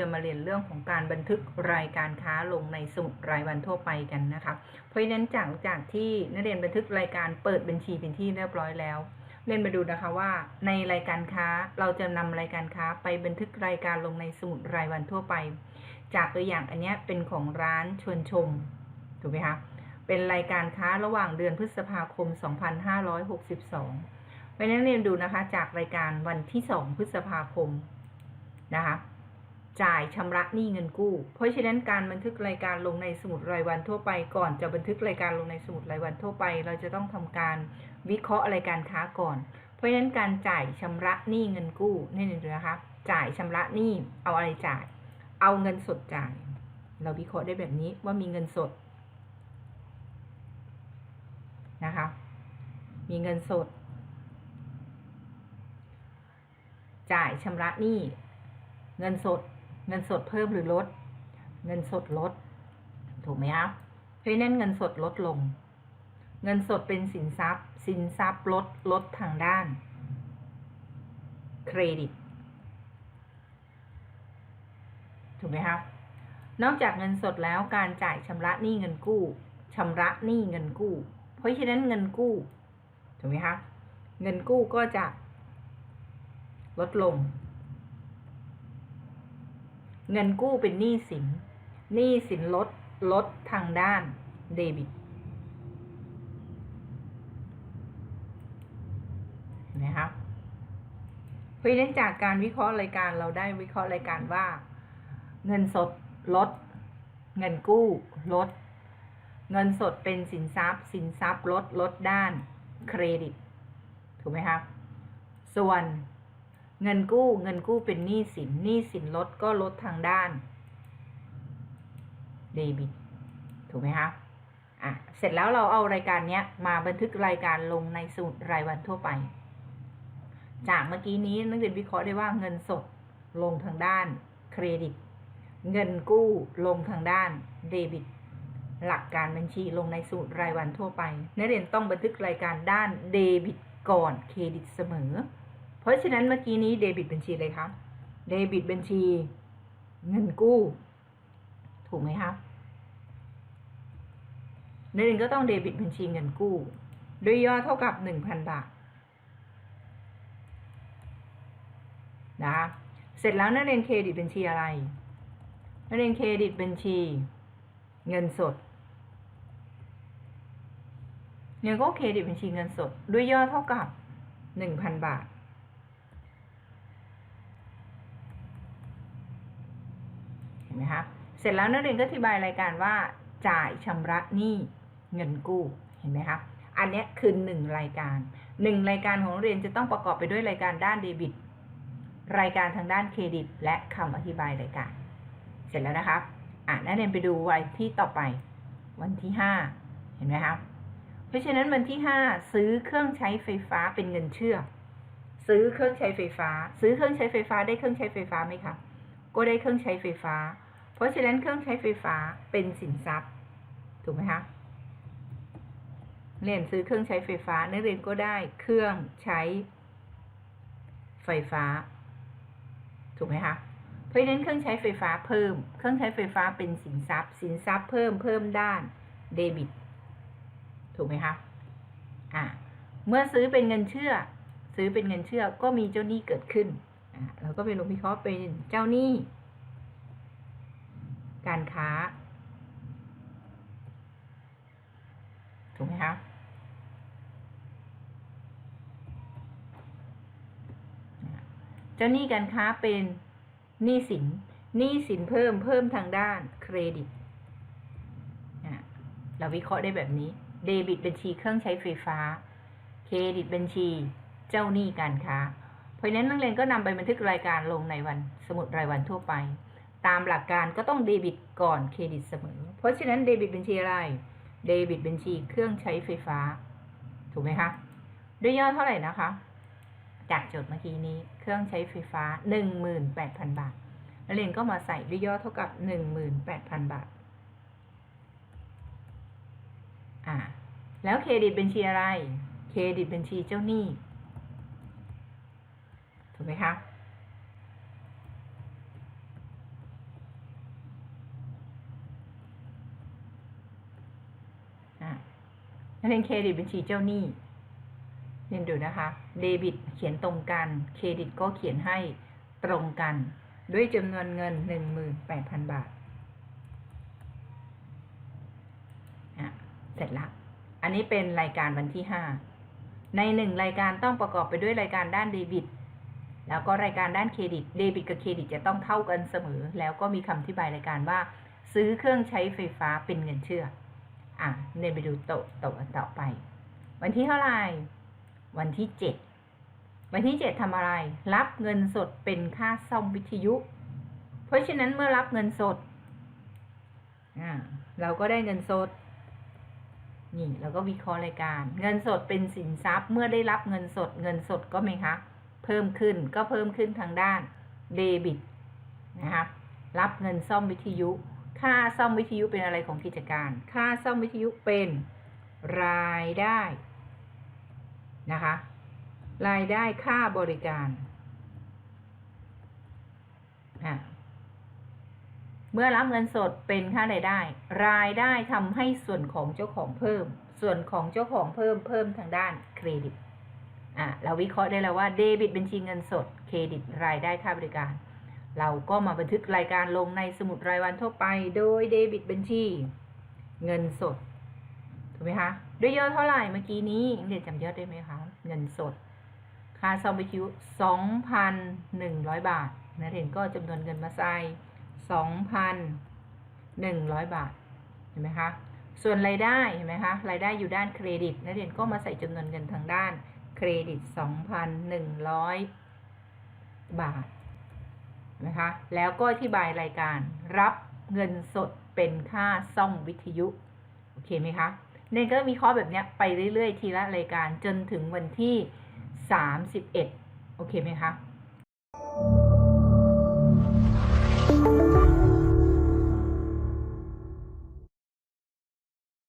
จะมาเรียนเรื่องของการบันทึกรายการค้าลงในสมุดรายวันทั่วไปกันนะคะ เพราะฉะนั้นจากจากที่นักเรียนบันทึกรายการเปิดบัญชีเป็นที่เรียบร้อยแล้ว เรียนมาดูนะคะว่าในรายการค้าเราจะนำรายการค้าไปบันทึกรายการลงในสมุดรายวันทั่วไป จากตัวอย่างอันนี้เป็นของร้านชวนชมถูกไหมคะเป็นรายการค้าระหว่างเดือนพฤษภาคม 2562เพราะฉะนั้นเรียนดูนะคะจากรายการวันที่ 2 พฤษภาคมนะคะ จ่ายชำระหนี้เงินกู้ เพราะฉะนั้นการบันทึกรายการลงในสมุดรายวันทั่วไป ก่อนจะบันทึกรายการลงในสมุดรายวันทั่วไป เราจะต้องทำการวิเคราะห์รายการค้าก่อน เพราะฉะนั้นการจ่ายชำระหนี้เงินกู้นี่นะคะจ่ายชำระหนี้เอาอะไรจ่าย เอาเงินสดจ่าย เราวิเคราะห์ได้แบบนี้ว่ามีเงินสดนะคะมีเงินสด จ่ายชำระหนี้เงินสด เงินสดเพิ่มหรือลด เงินสดลด ถูกไหมครับเพราะฉะนั้นเงินสดลดลง เงินสดเป็นสินทรัพย์ สินทรัพย์ลดลดทางด้าน เครดิต ถูกไหมครับนอกจากเงินสดแล้วการจ่ายชำระหนี้เงินกู้ชำระหนี้เงินกู้ เพราะฉะนั้นเงินกู้ถูกไหมคะเงินกู้ก็จะลดลง เงินกู้เป็นหนี้สิน หนี้สินลด ลดทางด้านเดบิตเห็นะครับเพราะฉะนั้นจากการวิเคราะห์รายการเราได้วิเคราะห์รายการว่า เงินสดลด เงินกู้ลด เงินสดเป็นสินทรัพย์ สินทรัพย์ลดลดด้านเครดิต ถูกไหมครับ ส่วน เงินกู้เงินกู้เป็นหนี้สินหนี้สินลดก็ลดทางด้านเดบิตถูกไหมคะอะเสร็จแล้วเราเอารายการเนี้ยมาบันทึกรายการลงในสมุดรายวันทั่วไป จากเมื่อกี้นี้นักเรียนวิเคราะห์ได้ว่าเงินสดลงทางด้านเครดิต เงินกู้ลงทางด้านเดบิต หลักการบัญชีลงในสมุดรายวันทั่วไป นักเรียนต้องบันทึกรายการด้านเดบิตก่อนเครดิตเสมอ ราะฉะนั้นเมื่อกี้นี้เดบิตบัญชีเลยคะเดบิตบัญชี เงินกู้ ถูกไหมคะนักเรียนก็ต้องเดบิตบัญชีเงินกู้ด้วยยอดเท่ากับหนึ่งพันบาทนะคะเสร็จแล้วนักเรียนเครดิตบัญชีอะไรนักเรียนเครดิตบัญชี เงินสดเนี่ยก็เครดิตบัญชีเงินสด ด้วยยอดเท่ากับหนึ่งพันบาท เห็ นไหมคะ เสร็จแล้วนักเรียนก็อธิบายรายการว่า จ่ายชำระหนี้เงินกู้เห็นไหมคะอันนี้คือหนึ่งรายการหนึ่งรายการของนักเรียนจะต้องประกอบไปด้วยรายการด้านเดบิต รายการทางด้านเครดิต และคำอธิบายรายการ เสร็จแล้วนะคะอะนักเรียนไปดูวันที่ต่อไป วันที่ห้าเห็นไหมคะเพราะฉะนั้นวันที่ห้าซื้อเครื่องใช้ไฟฟ้าเป็นเงินเชื่อ ซื้อเครื่องใช้ไฟฟ้า ซื้อเครื่องใช้ไฟฟ้าได้เครื่องใช้ไฟฟ้าไหมคะก็ได้เครื่องใช้ไฟฟ้า เพราะฉะนั้นเครื่องใช้ไฟฟ้าเป็นสินทรัพย์ ถูกไหมคะเรียนซื้อเครื่องใช้ไฟฟ้านักเรียนก็ได้เครื่องใช้ไฟฟ้า ถูกไหมคะเพราะฉะนั้นเครื่องใช้ไฟฟ้าเพิ่ม เครื่องใช้ไฟฟ้าเป็นสินทรัพย์ สินทรัพย์เพิ่มเพิ่มด้านเดบิต ถูกไหมคะอ่าเมื่อซื้อเป็นเงินเชื่อ ซื้อเป็นเงินเชื่อก็มีเจ้าหนี้เกิดขึ้นอ่าเราก็ไปลงวิเคราะห์เป็นเจ้าหนี้ การค้า ถูกไหมคะเจ้าหนี้การค้าเป็นหนี้สินหนี้สินเพิ่มเพิ่มทางด้านเครดิตเราวิเคราะห์ได้แบบนี้ เดบิตบัญชีเครื่องใช้ไฟฟ้า เครดิตบัญชี เจ้าหนี้การค้า เพราะฉะนั้นนักเรียนก็นำไปบันทึกรายการลงในวันสมุดรายวันทั่วไป ตามหลักการก็ต้องเดบิตก่อนเครดิตเสมอ เพราะฉะนั้นเดบิตบัญชีอะไร เดบิตบัญชีเครื่องใช้ไฟฟ้า ถูกไหมคะ ด้วยยอดเท่าไหร่นะคะ จากโจทย์เมื่อกี้นี้ เครื่องใช้ไฟฟ้า 18,000 บาท นักเรียนก็มาใส่ด้วยยอดเท่ากับ 18,000 บาท อ่า แล้วเครดิตบัญชีอะไร เครดิตบัญชีเจ้าหนี้ ถูกไหมคะ นักเรียนเครดิตบัญชีเจ้าหนี้เรียนดูนะคะ เดบิตเขียนตรงกัน เครดิตก็เขียนให้ตรงกัน ด้วยจำนวนเงิน 18,000 บาทเสร็จละ อันนี้เป็นรายการวันที่ 5 ในหนึ่งรายการต้องประกอบไปด้วยรายการด้านเดบิต แล้วก็รายการด้านเครดิต เดบิตกับเครดิตจะต้องเท่ากันเสมอ แล้วก็มีคำอธิบายรายการว่า ซื้อเครื่องใช้ไฟฟ้าเป็นเงินเชื่อ อะเดินไปดูโต๊ะโต๊ะต่อไป วันที่เท่าไหร่ วันที่เจ็ดวันที่เจ็ดทำอะไร รับเงินสดเป็นค่าซ่อมวิทยุ เพราะฉะนั้นเมื่อรับเงินสดอ่าเราก็ได้เงินสด นี่เราก็วิเคราะห์รายการ เงินสดเป็นสินทรัพย์เมื่อได้รับเงินสด เงินสดก็ไหมคะ เพิ่มขึ้นก็เพิ่มขึ้นทางด้านเดบิตนะคะรับเงินซ่อมวิทยุ ค่าซ่อมวิทยุเป็นอะไรของกิจการ ค่าซ่อมวิทยุเป็นรายได้นะคะ รายได้ค่าบริการอะเมื่อรับเงินสดเป็นค่ารายได้ รายได้ทำให้ส่วนของเจ้าของเพิ่ม ส่วนของเจ้าของเพิ่มเพิ่มทางด้านเครดิตอะเราวิเคราะห์ได้แล้วว่าเดบิตบัญชีเงินสด เครดิต รายได้ค่าบริการ เราก็มาบันทึกรายการลงในสมุดรายวันทั่วไป โดยเดบิตบัญชี เงินสด ถูกไหมคะ ด้วยยอดเท่าไหร่เมื่อกี้นี้เด็กจำยอดได้ไหมคะ เงินสด ค่าซ่อมวิทยุ2,100บาทนักเรียนก็จำนวนเงินมาใส่2,100บาท เห็นไหมคะ ส่วนรายได้ เห็นไหมคะ รายได้อยู่ด้านเครดิตนักเรียนก็มาใส่จำนวนเงินทางด้านเครดิต2,100บาท นะคะ แล้วก็อธิบายรายการรับเงินสดเป็นค่าซ่อมวิทยุ โอเคไหมคะเนี่ยก็มีข้อแบบเนี้ยไปเรื่อยๆ ทีละรายการจนถึงวันที่ 31 โอเคไหมคะ